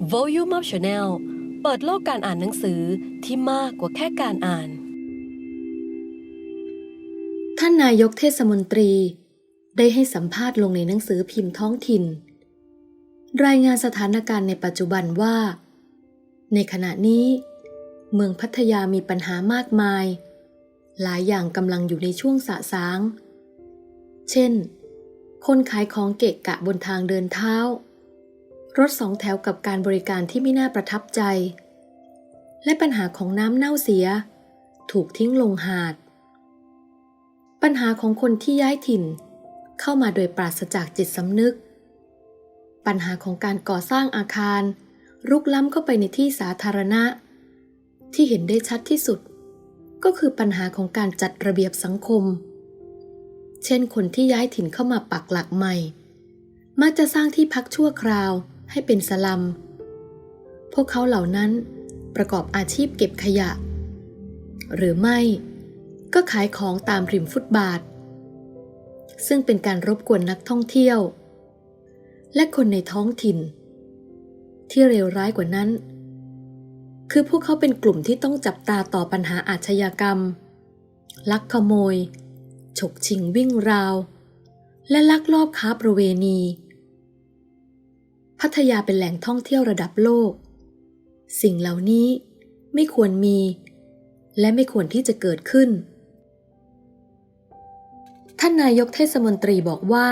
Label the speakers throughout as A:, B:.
A: Volume Up Channel เปิดโลกการอ่านหนังสือที่มากกว่าแค่การอ่าน
B: ท่านนายกเทศมนตรี ได้ให้สัมภาษณ์ลงในหนังสือพิมพ์ท้องถิ่น รายงานสถานการณ์ในปัจจุบันว่า ในขณะนี้ เมืองพัทยามีปัญหามากมาย หลายอย่างกำลังอยู่ในช่วงสะสาง เช่น คนขายของเกะกะบนทางเดินเท้า รถสองแถวกับการบริการที่ไม่น่าประทับใจ และปัญหาของน้ำเน่าเสีย ถูกทิ้งลงหาด ปัญหาของคนที่ย้ายถิ่น เข้ามาโดยปราศจากจิตสำนึก ปัญหาของการก่อสร้างอาคาร รุกล้ำเข้าไปในที่สาธารณะ ที่เห็นได้ชัดที่สุด ก็คือปัญหาของการจัดระเบียบสังคม เช่นคนที่ย้ายถิ่นเข้ามาปักหลักใหม่มักจะสร้างที่พักชั่วคราว ให้เป็นสลัม พวกเขาเหล่านั้นประกอบอาชีพเก็บขยะ หรือไม่ก็ขายของตามริมฟุตบาท ซึ่งเป็นการรบกวนนักท่องเที่ยว และคนในท้องถิ่น ที่เลวร้ายกว่านั้น คือพวกเขาเป็นกลุ่มที่ต้องจับตาต่อปัญหาอาชญากรรม ลักขโมย ฉกชิงวิ่งราว และลักลอบค้าประเวณี พัทยาเป็นแหล่งท่องเที่ยวระดับโลก สิ่งเหล่านี้ไม่ควรมี และไม่ควรที่จะเกิดขึ้น ท่านนายกเทศมนตรีบอกว่า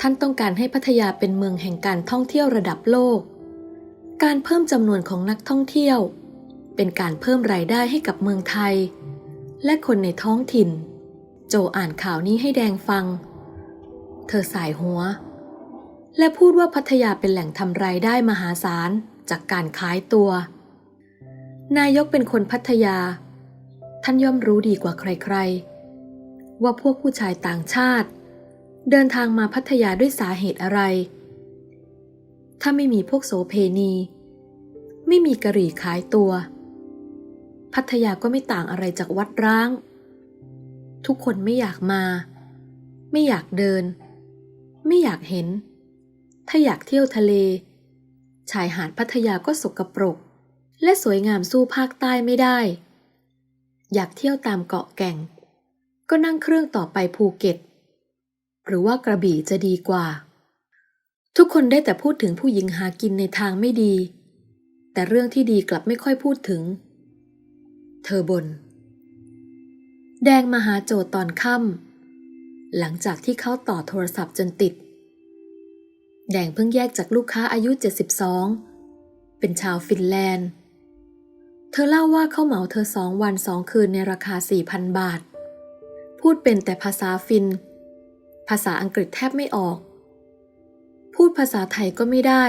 B: ท่านต้องการให้พัทยาเป็นเมืองแห่งการท่องเที่ยวระดับโลก การเพิ่มจำนวนของนักท่องเที่ยว เป็นการเพิ่มรายได้ให้กับเมืองไทย และคนในท้องถิ่น โจอ่านข่าวนี้ให้แดงฟัง เธอสายหัว และพูดว่าพัทยาเป็นแหล่งทำรายได้มหาศาลจากการขายตัว นายกเป็นคนพัทยา ท่านย่อมรู้ดีกว่าใครๆ ว่าพวกผู้ชายต่างชาติ เดินทางมาพัทยาด้วยสาเหตุอะไร ถ้าไม่มีพวกโสเพณี ไม่มีกะหรี่ขายตัว พัทยาก็ไม่ต่างอะไรจากวัดร้าง ทุกคนไม่อยากมา ไม่อยากเดิน ไม่อยากเห็น ถ้าอยากเที่ยวทะเล ชายหาดพัทยาก็สกปรก และสวยงามสู้ภาคใต้ไม่ได้ อยากเที่ยวตามเกาะแก่ง ก็นั่งเครื่องต่อไปภูเก็ต หรือว่ากระบี่จะดีกว่า ทุกคนได้แต่พูดถึงผู้หญิงหากินในทางไม่ดี แต่เรื่องที่ดีกลับไม่ค่อยพูดถึง เธอบน่นแดงมาหาโจตอนค่ำหลังจากที่เขาต่อโทรศัพท์จนติด แดงเพิ่งแยกจากลูกค้าอายุ 72 เป็นชาวฟินแลนด์ เธอเล่าว่าเขาเหมาเธอสองวันสองคืนในราคา 4,000 บาท พูดเป็นแต่ภาษาฟิน ภาษาอังกฤษแทบไม่ออก พูดภาษาไทยก็ไม่ได้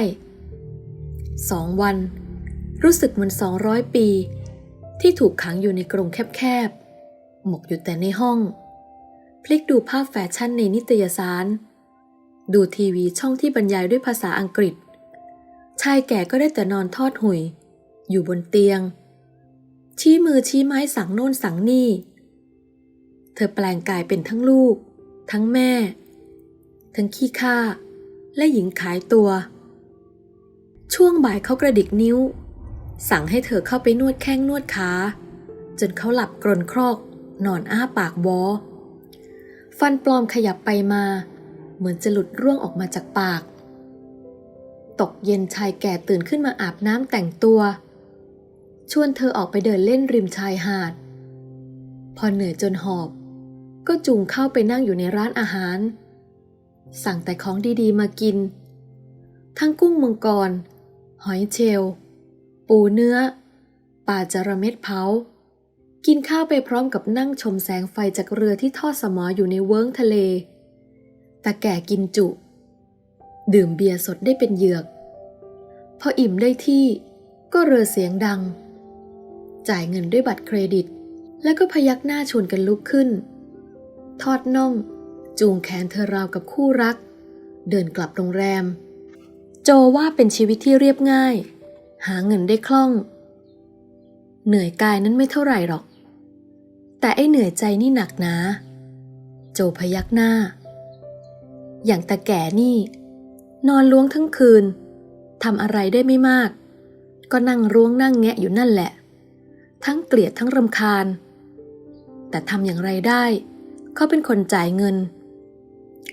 B: สองวัน รู้สึกเหมือน 200 ปี ที่ถูกขังอยู่ในกรงแคบๆ หมกอยู่แต่ในห้อง พลิกดูภาพแฟชั่นในนิตยสาร ดูทีวีช่องที่บรรยายด้วยภาษาอังกฤษ ชายแก่ก็ได้แต่นอนทอดหุย อยู่บนเตียง ชี้มือชี้ไม้สั่งโน่นสั่งนี่ เธอแปลงกายเป็นทั้งลูก ทั้งแม่ ทั้งขี้ข้าและหญิงขายตัว ช่วงบ่ายเขากระดิกนิ้ว สั่งให้เธอเข้าไปนวดแข้งนวดขา จนเขาหลับกรนครอก นอนอ้าปากวอฟันปลอมขยับไปมา เหมือนจะหลุดร่วงออกมาจากปาก ตกเย็นชายแก่ตื่นขึ้นมาอาบน้ำแต่งตัว ชวนเธอออกไปเดินเล่นริมชายหาด พอเหนื่อยจนหอบ ก็จูงเข้าไปนั่งอยู่ในร้านอาหาร สั่งแต่ของดีๆมากิน ทั้งกุ้งมังกร หอยเชลล์ปูเนื้อปลาจระเม็ดเผากินข้าวไปพร้อมกับนั่งชมแสงไฟจากเรือที่ทอดสมออยู่ในเวิ้งทะเล แต่แก่กินจุ ดื่มเบียร์สดได้เป็นเหยือก พออิ่มได้ที่ก็เรือเสียงดัง จ่ายเงินด้วยบัตรเครดิต แล้วก็พยักหน้าชวนกันลุกขึ้น ทอดน่อง จูงแขนเธอราวกับคู่รัก เดินกลับโรงแรม โจว่าเป็นชีวิตที่เรียบง่าย หาเงินได้คล่อง เหนื่อยกายนั้นไม่เท่าไหร่หรอก แต่ไอ้เหนื่อยใจนี่หนักนาโจพยักหน้า อย่างตาแก่นี่ นอนล้วงทั้งคืนทำอะไรได้ไม่มาก ก็นั่งร้วงนั่งแงะอยู่นั่นแหละ ทั้งเกลียดทั้งรำคาญ แต่ทำอย่างไรได้ เขาเป็นคนจ่ายเงิน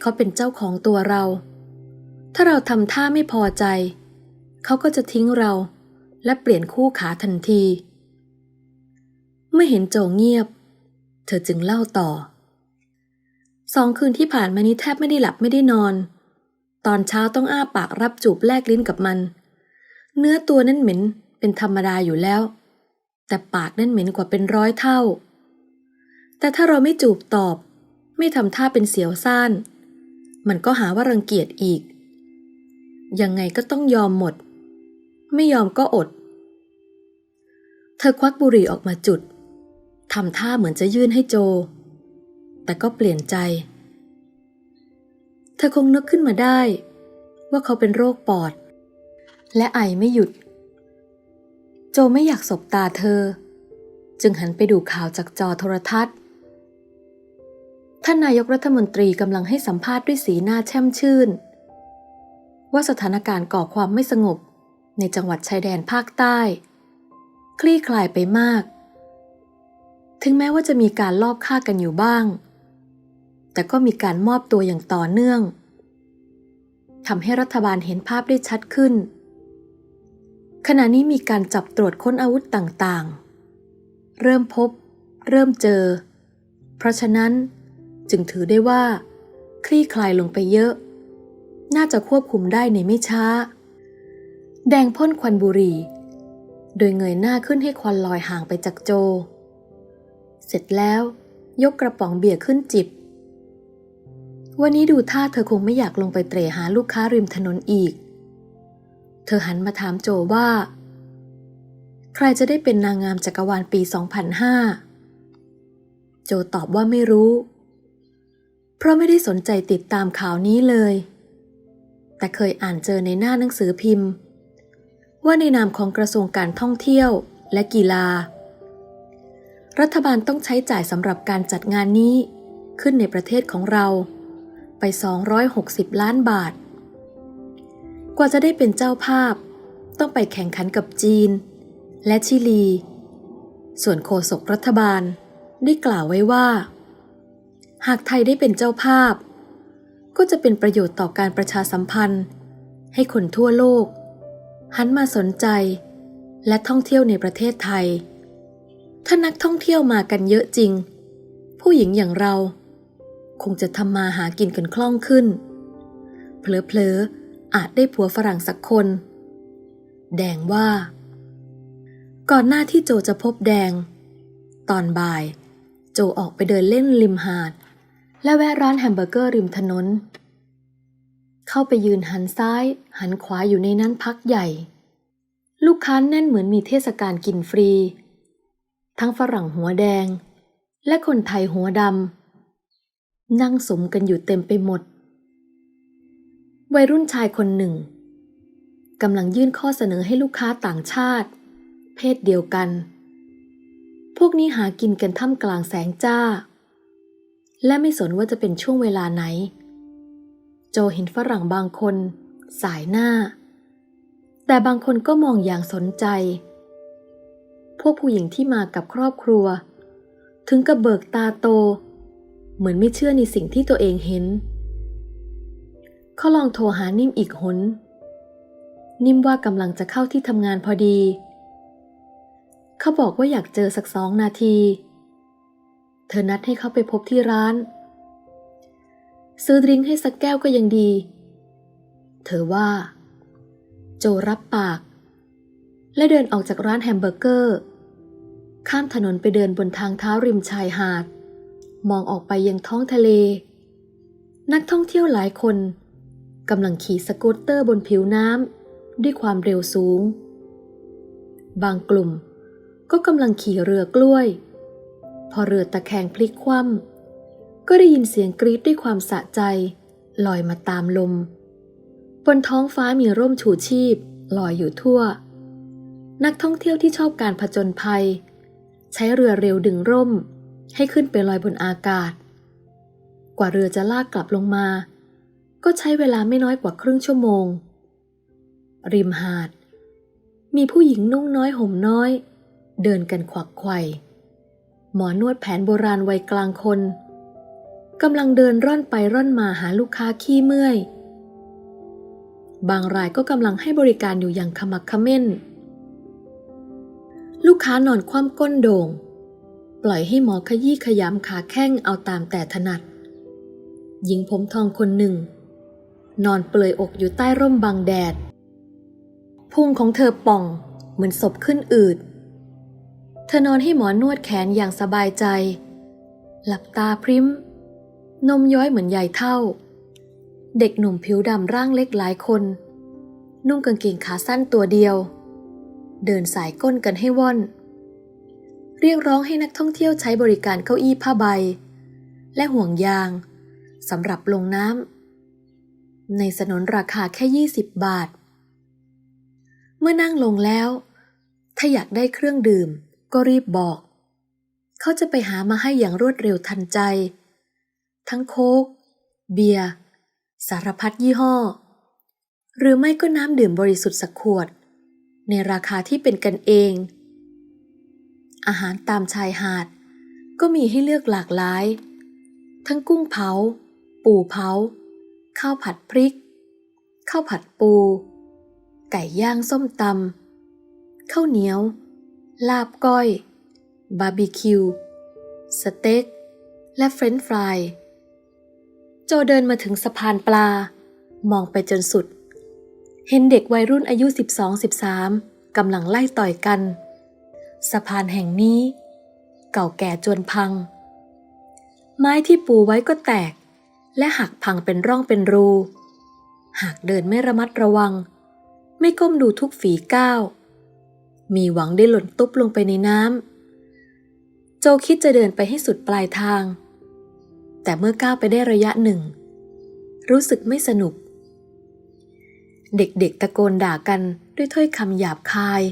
B: เขาเป็นเจ้าของตัวเรา ถ้าเราทำท่าไม่พอใจ เขาก็จะทิ้งเราและเปลี่ยนคู่ขาทันที เมื่อเห็นโจงเงียบ เธอจึงเล่าต่อ สองคืนที่ผ่านมานี้แทบไม่ได้หลับไม่ได้นอน ตอนเช้าต้องอ้าปากรับจูบแลกลิ้นกับมัน เนื้อตัวนั่นเหม็นเป็นธรรมดาอยู่แล้ว แต่ปากนั่นเหม็นกว่าเป็นร้อยเท่า แต่ถ้าเราไม่จูบตอบ ไม่ทำท่าเป็นเสียวซ่าน มันก็หาว่ารังเกียจอีก ยังไงก็ต้องยอมหมด ไม่ยอมก็อด เธอควักบุหรี่ออกมาจุดทำท่าเหมือนจะยื่นให้โจ แต่ก็เปลี่ยนใจ เธอคงนึกขึ้นมาได้ ว่าเขาเป็นโรคปอด และไอไม่หยุด โจไม่อยากสบตาเธอ จึงหันไปดูข่าวจากจอโทรทัศน์ท่านนายกรัฐมนตรีกำลังให้สัมภาษณ์ด้วยสีหน้าแช่มชื่น ว่าสถานการณ์ก่อความไม่สงบในจังหวัดชายแดนภาคใต้ คลี่คลายไปมาก ถึงแม้ว่าจะมีการลอบฆ่ากันอยู่บ้าง แต่ก็มีการมอบตัวอย่างต่อเนื่องทำให้รัฐบาลเห็นภาพได้ชัดขึ้น ขณะนี้มีการจับตรวจค้นอาวุธต่างๆ เริ่มพบ เริ่มเจอ เพราะฉะนั้นจึงถือได้ว่า คลี่คลายลงไปเยอะ น่าจะควบคุมได้ในไม่ช้า แดงพ่นควันบุหรี่ โดยเงยหน้าขึ้นให้ควันลอยห่างไปจากโจ เสร็จแล้วยกกระป๋องเบียร์ขึ้นจิบ วันนี้ดูท่าเธอคงไม่อยากลงไปเตร่หาลูกค้าริมถนนอีก เธอหันมาถามโจว่า ใครจะได้เป็นนางงามจักรวาลปี 2005 โจตอบว่าไม่รู้ เพราะไม่ได้สนใจติดตามข่าวนี้เลย แต่เคยอ่านเจอในหน้าหนังสือพิมพ์ ว่าในนามของกระทรวงการท่องเที่ยวและกีฬา รัฐบาลต้องใช้จ่ายสำหรับการจัดงานนี้ขึ้นในประเทศของเรา ไป 260 ล้านบาท กว่าจะได้เป็นเจ้าภาพ ต้องไปแข่งขันกับจีน และชิลี ส่วนโฆษกรัฐบาลได้กล่าวไว้ว่า หากไทยได้เป็นเจ้าภาพ ก็จะเป็นประโยชน์ต่อการประชาสัมพันธ์ ให้คนทั่วโลก หันมาสนใจ และท่องเที่ยวในประเทศไทย ถ้านักท่องเที่ยวมากันเยอะจริง ผู้หญิงอย่างเรา คงจะทำมาหากินกันคล่องขึ้น เผลอๆ อาจได้ผัวฝรั่งสักคน แดงว่า ก่อนหน้าที่โจจะพบแดง ตอนบ่าย โจออกไปเดินเล่นริมหาด และแวะร้านแฮมเบอร์เกอร์ริมถนน เข้าไปยืนหันซ้าย หันขวาอยู่ในนั้นพักใหญ่ ลูกค้าแน่นเหมือนมีเทศกาลกินฟรี ทั้งฝรั่งหัวแดง และคนไทยหัวดำ นั่งสมกันอยู่เต็มไปหมด วัยรุ่นชายคนหนึ่งกำลังยื่นข้อเสนอให้ลูกค้าต่างชาติ เพศเดียวกัน พวกนี้หากินกันท่ามกลางแสงจ้า และไม่สนว่าจะเป็นช่วงเวลาไหน โจเห็นฝรั่งบางคน สายหน้า แต่บางคนก็มองอย่างสนใจ พวกผู้หญิงที่มากับครอบครัว ถึงกับเบิกตาโต เหมือนไม่เชื่อในสิ่งที่ตัวเองเห็น เขาลองโทรหานิ่มอีกหน นิ่มว่ากำลังจะเข้าที่ทำงานพอดี เขาบอกว่าอยากเจอสักสองนาที เธอนัดให้เขาไปพบที่ร้าน ซื้อดริงก์ให้สักแก้วก็ยังดี เธอว่า โจรับปาก และเดินออกจากร้านแฮมเบอร์เกอร์ ข้ามถนนไปเดินบนทางเท้าริมชายหาด มองออกไปยังท้องทะเล นักท่องเที่ยวหลายคนกำลังขี่สกูตเตอร์บนผิวน้ำด้วยความเร็วสูง บางกลุ่มก็กำลังขี่เรือกล้วย พอเรือตะแคงพลิกคว่ำก็ได้ยินเสียงกรี๊ดด้วยความสะใจ ลอยมาตามลม บนท้องฟ้ามีร่มชูชีพลอยอยู่ทั่ว นักท่องเที่ยวที่ชอบการผจญภัย ใช้เรือเร็วดึงร่ม ให้ขึ้นไปลอยบนอากาศ กว่าเรือจะลากกลับลงมา ก็ใช้เวลาไม่น้อยกว่าครึ่งชั่วโมง ริมหาด มีผู้หญิงนุ่งน้อยห่มน้อย เดินกันขวักไขว่หมอนวดแผนโบราณวัยกลางคนกำลังเดินร่อนไปร่อนมาหาลูกค้าขี้เมื่อย บางรายก็กำลังให้บริการอยู่อย่างขมักเขม้น ลูกค้านอนคว่ำก้นโด่ง ปล่อยให้หมอขยี้ขยำขาแข้งเอาตามแต่ถนัด หญิงผมทองคนหนึ่ง นอนเปลือยอกอยู่ใต้ร่มบังแดด พุงของเธอป่องเหมือนศพขึ้นอืด เธอนอนให้หมอนวดแขนอย่างสบายใจ หลับตาพริ้ม นมย้อยเหมือนใหญ่เท่า เด็กหนุ่มผิวดำร่างเล็กหลายคน นุ่งกางเกงขาสั้นตัวเดียว เดินสายก้นกันให้ว่อน เรียกร้องให้นักท่องเที่ยวใช้บริการเก้าอี้ผ้าใบ และห่วงยางสำหรับลงน้ำในสนนราคาแค่ 20 บาท เมื่อนั่งลงแล้ว ถ้าอยากได้เครื่องดื่มก็รีบบอก เขาจะไปหามาให้อย่างรวดเร็วทันใจ ทั้งโค้ก เบียร์ สารพัดยี่ห้อ หรือไม่ก็น้ำดื่มบริสุทธิ์สักขวด ในราคาที่เป็นกันเอง อาหารตามชายหาด ก็มีให้เลือกหลากหลาย ทั้งกุ้งเผา ปูเผา ข้าวผัดพริก ข้าวผัดปู ไก่ย่างส้มตำข้าวเหนียว ลาบก้อย บาร์บีคิว สเต็ก และเฟรนช์ฟราย โจเดินมาถึงสะพานปลา มองไปจนสุด เห็นเด็กวัยรุ่นอายุ 12-13กำลังไล่ต่อยกัน สะพานแห่งนี้ เก่าแก่จนพัง ไม้ที่ปูไว้ก็แตก และหักพังเป็นร่องเป็นรู หากเดินไม่ระมัดระวัง ไม่ก้มดูทุกฝีก้าว มีหวังได้หล่นตุ๊บลงไปในน้ำโจคิดจะเดินไปให้สุดปลายทาง แต่เมื่อก้าวไปได้ระยะหนึ่ง รู้สึกไม่สนุก เด็กๆตะโกนด่ากันด้วยถ้อยคำหยาบคาย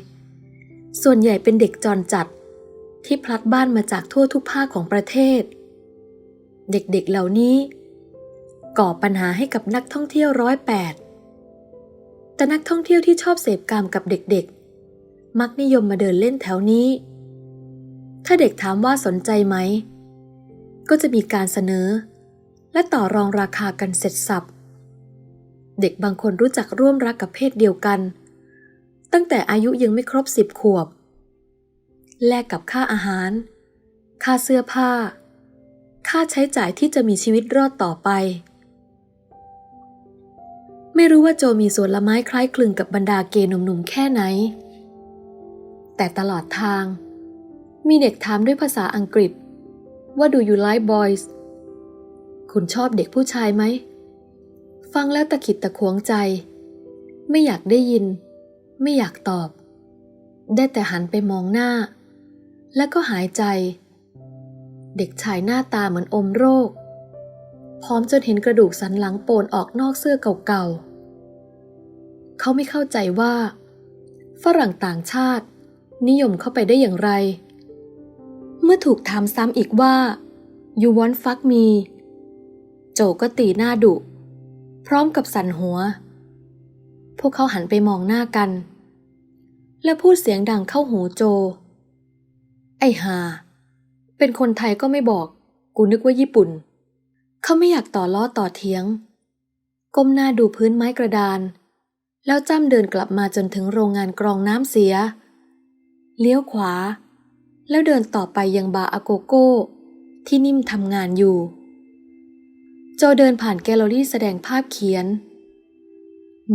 B: ส่วนใหญ่เป็นเด็กจรจัด ที่พลัดบ้านมาจากทั่วทุกภาคของประเทศ เด็กๆเหล่านี้ ก่อปัญหาให้กับนักท่องเที่ยวร้อยแปดแต่นักท่องเที่ยวที่ชอบเสพกามกับเด็กๆ มักนิยมมาเดินเล่นแถวนี้ ถ้าเด็กถามว่าสนใจไหม ก็จะมีการเสนอ และต่อรองราคากันเสร็จสับ เด็กบางคนรู้จักร่วมรักกับเพศเดียวกัน ตั้งแต่อายุยังไม่ครบสิบขวบ แลกกับค่าอาหาร ค่าเสื้อผ้า ค่าใช้จ่ายที่จะมีชีวิตรอดต่อไป ไม่รู้ว่าโจมีส่วนละไม้คล้ายคลึงกับบรรดาเกย์หนุ่มๆแค่ไหน แต่ตลอดทาง มีเด็กถามด้วยภาษาอังกฤษ ว่า do you like boys คุณชอบเด็กผู้ชายไหม ฟังแล้วตะขิดตะขวงใจ ไม่อยากได้ยิน ไม่อยากตอบ ได้แต่หันไปมองหน้า แล้วก็หายใจ เด็กชายหน้าตาเหมือนอมโรค พร้อมจนเห็นกระดูกสันหลังโปนออกนอกเสื้อเก่าๆ เขาไม่เข้าใจว่า ฝรั่งต่างชาติ นิยมเข้าไปได้อย่างไร เมื่อถูกถามซ้ำอีกว่า you want fuck me โจก็ตีหน้าดุ พร้อมกับสั่นหัว พวกเขาหันไปมองหน้ากัน และพูดเสียงดังเข้าหูโจ ไอ้หา เป็นคนไทยก็ไม่บอก กูนึกว่าญี่ปุ่น เขาไม่อยากต่อล้อต่อเถียง ก้มหน้าดูพื้นไม้กระดาน แล้วจ้ำเดินกลับมาจนถึงโรงงานกรองน้ำเสีย เลี้ยวขวา แล้วเดินต่อไปยังบาร์อาโกโก้ ที่นิ่มทำงานอยู่ โจเดินผ่านแกลเลอรี่แสดงภาพเขียน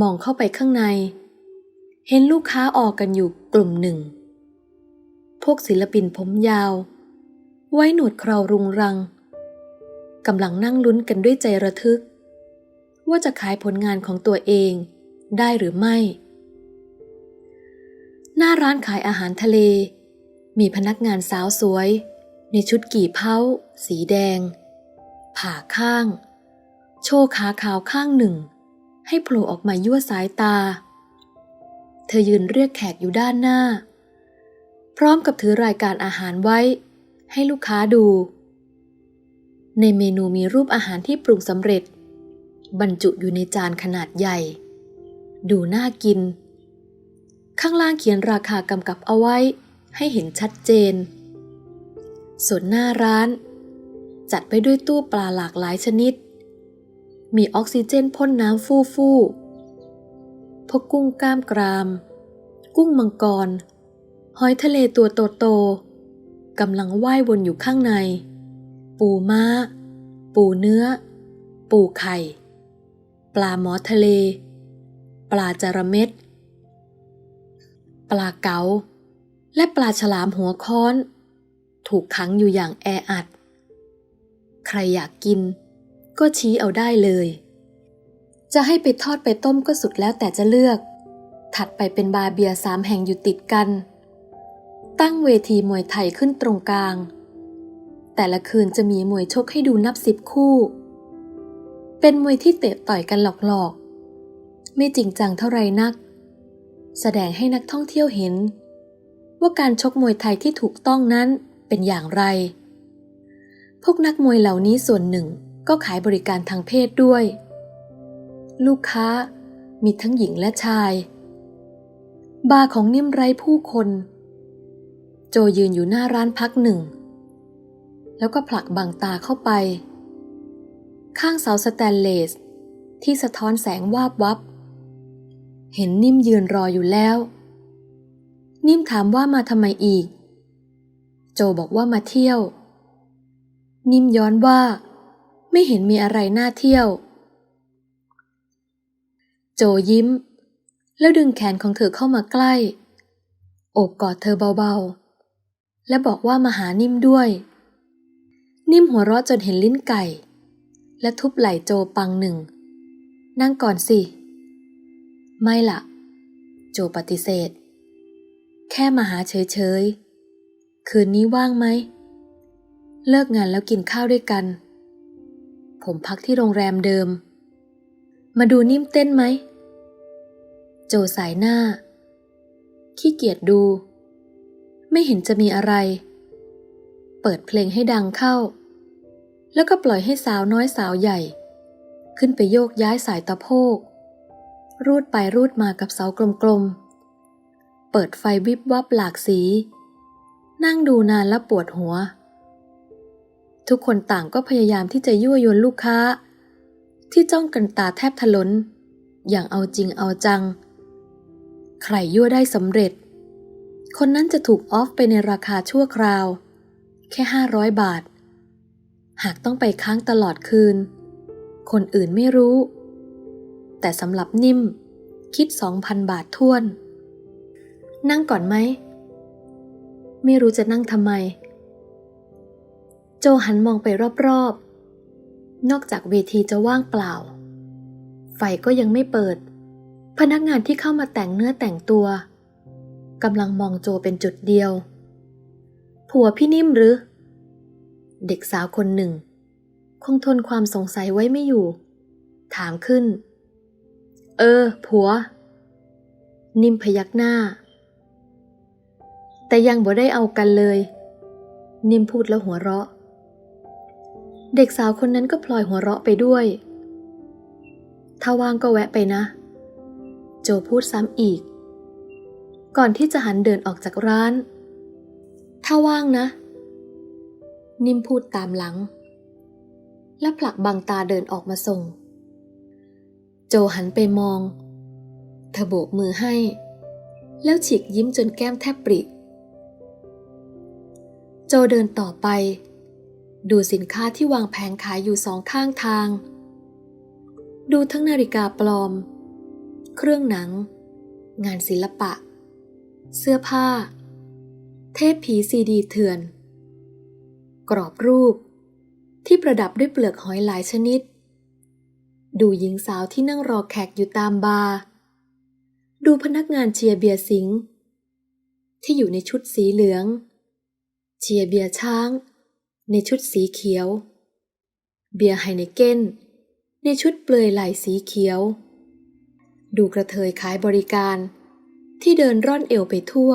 B: มองเข้าไปข้างใน เห็นลูกค้าออกกันอยู่กลุ่มหนึ่ง พวกศิลปินผมยาว ไว้หนวดเครารุงรังกำลังนั่งลุ้นกันด้วยใจระทึก ว่าจะขายผลงานของตัวเองได้หรือไม่ หน้าร้านขายอาหารทะเล มีพนักงานสาวสวย ในชุดกี่เผาสีแดง ผ่าข้าง โชว์ขาขาวข้างหนึ่ง ให้โผล่ออกมายั่วสายตา เธอยืนเรียกแขกอยู่ด้านหน้า พร้อมกับถือรายการอาหารไว้ ให้ลูกค้าดู ในเมนูมีรูปอาหารที่ปรุงสำเร็จ บรรจุอยู่ในจานขนาดใหญ่ ดูน่ากิน ข้างล่างเขียนราคากำกับเอาไว้ให้เห็นชัดเจน ส่วนหน้าร้าน จัดไปด้วยตู้ปลาหลากหลายชนิด มีออกซิเจนพ่นน้ำฟู่ฟู่ พวกกุ้งกล้ามกราม กุ้งมังกร หอยทะเลตัวโตๆกำลังว่ายวนอยู่ข้างใน ปูม้า ปูเนื้อ ปูไข่ ปลาหมอทะเล ปลาจระเม็ด ปลาเก๋าและปลาฉลามหัวค้อน ถูกขังอยู่อย่างแออัด ใครอยากกินก็ชี้เอาได้เลย จะให้ไปทอดไปต้มก็สุดแล้วแต่จะเลือก ถัดไปเป็นบาร์เบียร์สามแห่งอยู่ติดกัน ตั้งเวทีมวยไทยขึ้นตรงกลาง แต่ละคืนจะมีมวยชกให้ดูนับสิบคู่ เป็นมวยที่เตะต่อยกันหลอกๆ ไม่จริงจังเท่าไรนัก แสดงให้นักท่องเที่ยวเห็น ว่าการชกมวยไทยที่ถูกต้องนั้นเป็นอย่างไร พวกนักมวยเหล่านี้ส่วนหนึ่งก็ขายบริการทางเพศด้วย ลูกค้า มีทั้งหญิงและชาย บาร์ของนิ่มไร้ผู้คน โจยืนอยู่หน้าร้านพักหนึ่ง แล้วก็ผลักบังตาเข้าไป ข้างเสาสแตนเลส ที่สะท้อนแสงวาบวับ เห็นนิ่มยืนรออยู่แล้ว นิ่มถามว่ามาทำไมอีก โจบอกว่ามาเที่ยว นิ่มย้อนว่า ไม่เห็นมีอะไรน่าเที่ยว โจยิ้ม แล้วดึงแขนของเธอเข้ามาใกล้ โอบกอดเธอเบาๆ และบอกว่ามาหานิ่มด้วย นิ่มหัวเราะจนเห็นลิ้นไก่ และทุบไหล่โจปังหนึ่ง นั่งก่อนสิ ไม่ละ่ะโจปฏิเสธ แค่มาหาเฉยๆ คืนนี้ว่างไหม เลิกงานแล้วกินข้าวด้วยกัน ผมพักที่โรงแรมเดิม มาดูนิ่มเต้นไหม โจสายหน้า ขี้เกียจดู ไม่เห็นจะมีอะไร เปิดเพลงให้ดังเข้า แล้วก็ปล่อยให้สาวน้อยสาวใหญ่ ขึ้นไปโยกย้ายสายตะโพก รูดไปรูดมากับเสากลมๆ เปิดไฟวิบวับหลากสี นั่งดูนานแล้วปวดหัว ทุกคนต่างก็พยายามที่จะยั่วยวนลูกค้า ที่จ้องกันตาแทบถลน อย่างเอาจริงเอาจัง ใครยั่วได้สำเร็จ คนนั้นจะถูกออฟไปในราคาชั่วคราว แค่ห้าร้อยบาท หากต้องไปค้างตลอดคืน คนอื่นไม่รู้ แต่สำหรับนิ่ม คิดสองพันบาทท้วน นั่งก่อนไหม ไม่รู้จะนั่งทำไม โจหันมองไปรอบๆ นอกจากเวทีจะว่างเปล่า ไฟก็ยังไม่เปิด พนักงานที่เข้ามาแต่งเนื้อแต่งตัวกำลังมองโจเป็นจุดเดียว ผัวพี่นิ่มหรือ เด็กสาวคนหนึ่ง คงทนความสงสัยไว้ไม่อยู่ ถามขึ้น เออ ผัว นิ่มพยักหน้า แต่ยังบ่ได้เอากันเลย นิ่มพูดแล้วหัวเราะ เด็กสาวคนนั้นก็พลอยหัวเราะไปด้วย ถ้าว่างก็แวะไปนะ โจพูดซ้ำอีก ก่อนที่จะหันเดินออกจากร้าน ถ้าว่างนะ นิ่มพูดตามหลัง และผลักบังตาเดินออกมาส่ง โจหันไปมอง เธอโบกมือให้ แล้วฉีกยิ้มจนแก้มแทบปริ โจเดินต่อไป ดูสินค้าที่วางแผงขายอยู่สองข้างทาง ดูทั้งนาฬิกาปลอม เครื่องหนัง งานศิลปะ เสื้อผ้า เทปผีซีดีเถื่อน กรอบรูป ที่ประดับด้วยเปลือกหอยหลายชนิด ดูหญิงสาวที่นั่งรอแขกอยู่ตามบาร์ ดูพนักงานเชียร์เบียร์สิงที่อยู่ในชุดสีเหลือง เชียร์เบียร์ช้าง ในชุดสีเขียว เบียร์ไฮเนเกนในชุดเปลือยไหล่สีเขียว ดูกระเทยขายบริการ ที่เดินร่อนเอวไปทั่ว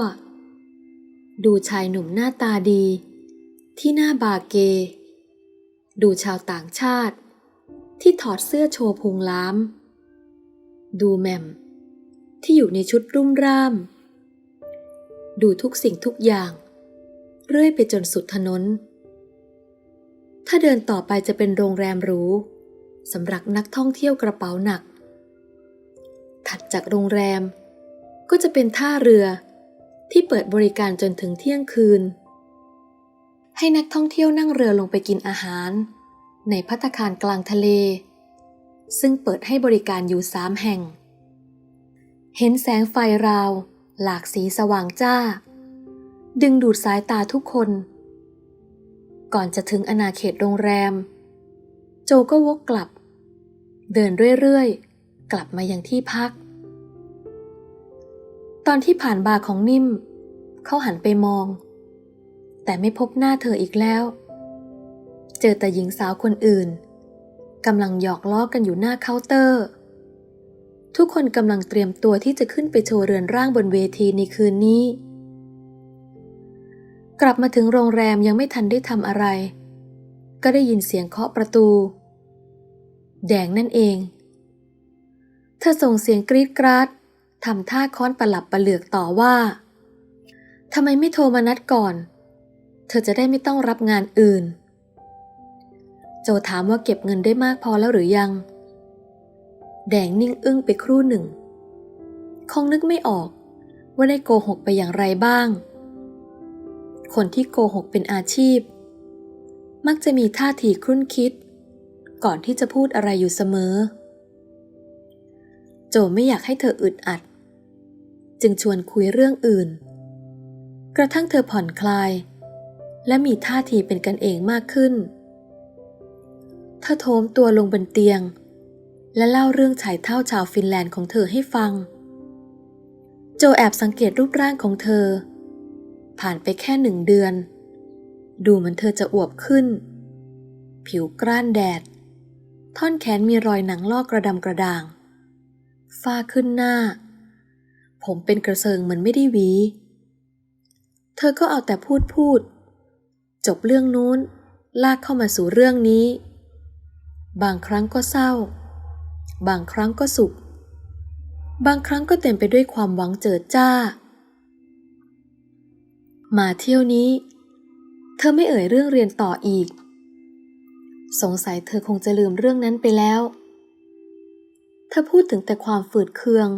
B: ดูชายหนุ่มหน้าตาดี ที่หน้าบาเก ดูชาวต่างชาติ ที่ถอดเสื้อโชว์พุงล้าม ดูแม่มที่อยู่ในชุดรุ่มร่าม ดูทุกสิ่งทุกอย่าง เรื่อยไปจนสุดถนน ถ้าเดินต่อไปจะเป็นโรงแรมหรูสำหรับนักท่องเที่ยวกระเป๋าหนัก ถัดจากโรงแรม ก็จะเป็นท่าเรือ ที่เปิดบริการจนถึงเที่ยงคืน ให้นักท่องเที่ยวนั่งเรือลงไปกินอาหาร ในพัตคารกลางทะเล ซึ่งเปิดให้บริการอยู่สามแห่ง เห็นแสงไฟราว หลากสีสว่างจ้า ดึงดูดสายตาทุกคน ก่อนจะถึงอาณาเขตโรงแรม โจก็วกกลับ เดินเรื่อยๆ กลับมายังที่พัก ตอนที่ผ่านบาร์ของนิ่ม เขาหันไปมอง แต่ไม่พบหน้าเธออีกแล้ว เจอแต่หญิงสาวคนอื่นกำลังหยอกล้อกันอยู่หน้าเคาน์เตอร์ ทุกคนกำลังเตรียมตัวที่จะขึ้นไปโชว์เรือนร่างบนเวทีในคืนนี้ กลับมาถึงโรงแรมยังไม่ทันได้ทำอะไร ก็ได้ยินเสียงเคาะประตู แดงนั่นเอง เธอส่งเสียงกรีดกราดทำท่าค้อนประหลับประเหลือกต่อว่าทำไมไม่โทรมานัดก่อน เธอจะได้ไม่ต้องรับงานอื่น โจถามว่าเก็บเงินได้มากพอแล้วหรือยัง แดงนิ่งอึ้งไปครู่หนึ่ง คงนึกไม่ออกว่าได้โกหกไปอย่างไรบ้าง คนที่โกหกเป็นอาชีพ มักจะมีท่าทีครุ่นคิด ก่อนที่จะพูดอะไรอยู่เสมอ โจไม่อยากให้เธออึดอัด จึงชวนคุยเรื่องอื่น กระทั่งเธอผ่อนคลาย และมีท่าทีเป็นกันเองมากขึ้น เธอโถมตัวลงบนเตียง และเล่าเรื่องชายเท่าชาวฟินแลนด์ของเธอให้ฟัง โจแอบสังเกตรูปร่างของเธอ ผ่านไปแค่หนึ่งเดือน ดูเหมือนเธอจะอวบขึ้น ผิวกร้านแดด ท่อนแขนมีรอยหนังลอกกระดำกระด่าง ฝ้าขึ้นหน้า ผมเป็นกระเซิงเหมือนไม่ได้หวี เธอก็เอาแต่พูดพูด จบเรื่องนู้น ลากเข้ามาสู่เรื่องนี้ บางครั้งก็เศร้า บางครั้งก็สุข บางครั้งก็เต็มไปด้วยความหวังเจิดจ้า มาเที่ยวนี้ เธอไม่เอ่ยเรื่องเรียนต่ออีก สงสัยเธอคงจะลืมเรื่องนั้นไปแล้ว เธอพูดถึงแต่ความฝืดเคือง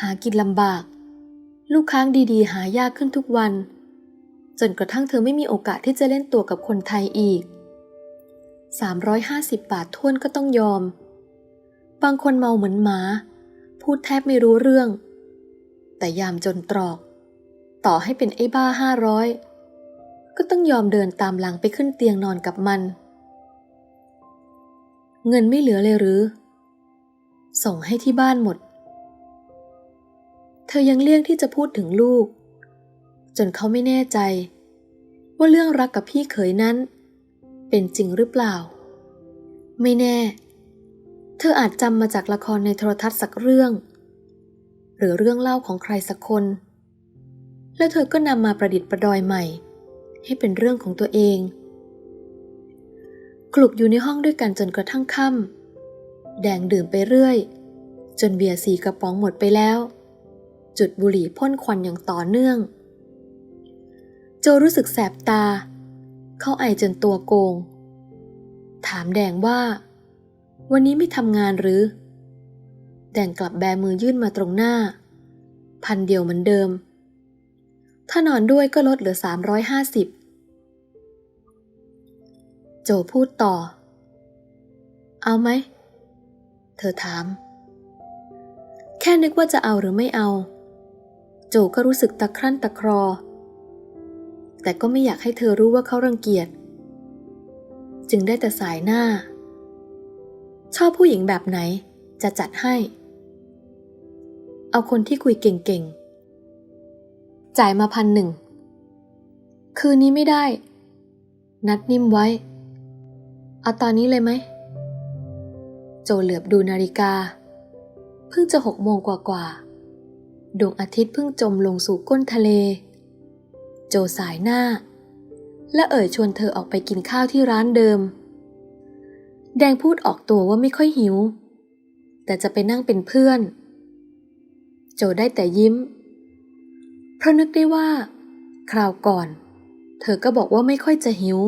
B: หากินลำบาก ลูกค้างดีๆ หายากขึ้นทุกวัน จนกระทั่งเธอไม่มีโอกาสที่จะเล่นตัวกับคนไทยอีก 350 บาทท้วนก็ต้องยอม บางคนเมาเหมือนหมา พูดแทบไม่รู้เรื่อง แต่ยามจนตรอก ต่อให้เป็นไอ้บ้าห้าร้อยก็ต้องยอมเดินตามหลังไปขึ้นเตียงนอนกับมัน เงินไม่เหลือเลยหรือ ส่งให้ที่บ้านหมด เธอยังเลี่ยงที่จะพูดถึงลูก จนเขาไม่แน่ใจ ว่าเรื่องรักกับพี่เขยนั้น เป็นจริงหรือเปล่า ไม่แน่ เธออาจจำมาจากละครในโทรทัศน์สักเรื่อง หรือเรื่องเล่าของใครสักคน แล้วเธอก็นำมาประดิษฐ์ประดอยใหม่ ให้เป็นเรื่องของตัวเอง กลุกอยู่ในห้องด้วยกันจนกระทั่งค่ำแดงดื่มไปเรื่อย จนเบียร์สีกระป๋องหมดไปแล้ว จุดบุหรี่พ่นควันอย่างต่อเนื่อง โจรู้สึกแสบตา เข้าไอจนตัวโกง ถามแดงว่า วันนี้ไม่ทำงานหรือ แดงกลับแบมือยื่นมาตรงหน้า พันเดียวเหมือนเดิม ถ้านอนด้วยก็ลดเหลือ 350 โจพูดต่อ เอาไหม เธอถาม แค่นึกว่าจะเอาหรือไม่เอา โจก็รู้สึกตะครั่นตะครอ แต่ก็ไม่อยากให้เธอรู้ว่าเขารังเกียจ จึงได้แต่สายหน้า ชอบผู้หญิงแบบไหนจะจัดให้ เอาคนที่คุยเก่งๆ จ่ายมาพันหนึ่ง คืนนี้ไม่ได้ นัดนิ่มไว้ เอาตอนนี้เลยไหม โจเหลือบดูนาฬิกา เพิ่งจะหกโมงกว่า ๆ ดวงอาทิตย์เพิ่งจมลงสู่ก้นทะเล โจสายหน้า และเอ่ยชวนเธอออกไปกินข้าวที่ร้านเดิม แดงพูดออกตัวว่าไม่ค่อยหิว แต่จะไปนั่งเป็นเพื่อน โจได้แต่ยิ้ม เพราะนึกได้ว่า คราวก่อน เธอก็บอกว่าไม่ค่อยจะหิว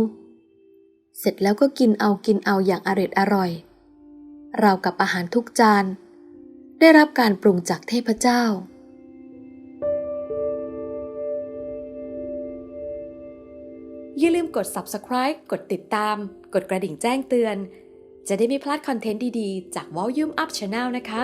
B: เสร็จแล้วก็กินเอากินเอาอย่างอร็ดอร่อย เรากับอาหารทุกจาน ได้รับการปรุงจากเทพเจ้า
A: อย่าลืมกด subscribe กดติดตาม กดกระดิ่งแจ้งเตือน จะได้ไม่พลาดคอนเทนต์ดีๆ จาก Volume Up Channel นะคะ